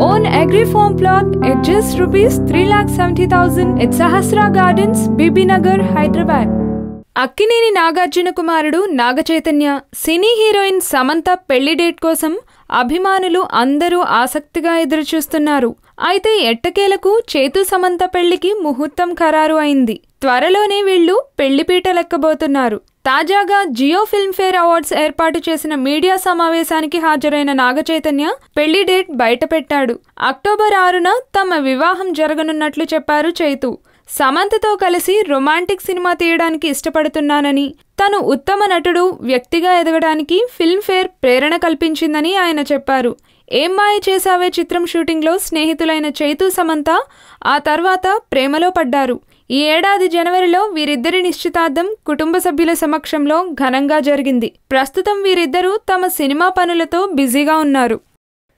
own agri farm plot at just rupees 3,70,000 at Sahasra Gardens, gardens Bibinagar Hyderabad. Akkineni Nagarjuna కుమారుడు నాగచైతన్య సినీ heroine Samantha పెళ్ళి date కోసం అభిమానులు అందరూ ఆసక్తిగా ఎదురుచూస్తున్నారు. అయితే ఎట్టకేలకు చేతు సమంత పెళ్ళికి ముహూర్తం ఖరారు అయింది. త్వరలోనే వీళ్ళు పెళ్ళిపీట లెక్కబోతున్నారు. తాజాగా జియో ఫిల్మ్ఫేర్ అవార్డ్స్ ఏర్పాటు చేసిన మీడియా సమావేశానికి హాజరైన నాగచైతన్య పెళ్ళి డేట్ బయటపెట్టాడు. అక్టోబర్ ఆరున తమ వివాహం జరగనున్నట్లు చెప్పారు చైతు. సమంతతో కలిసి రొమాంటిక్ సినిమా తీయడానికి ఇష్టపడుతున్నానని తను ఉత్తమ నటుడు వ్యక్తిగా ఎదగడానికి ఫిల్మ్ఫేర్ ప్రేరణ కల్పించిందని ఆయన చెప్పారు. ఏం మాయ చేసావే చిత్రం షూటింగ్లో స్నేహితులైన చైతు సమంత? ఆ తర్వాత ప్రేమలో పడ్డారు. ఈ ఏడాది జనవరిలో వీరిద్దరి నిశ్చితార్థం కుటుంబ సభ్యుల సమక్షంలో ఘనంగా జరిగింది. ప్రస్తుతం వీరిద్దరూ తమ సినిమా పనులతో బిజీగా ఉన్నారు.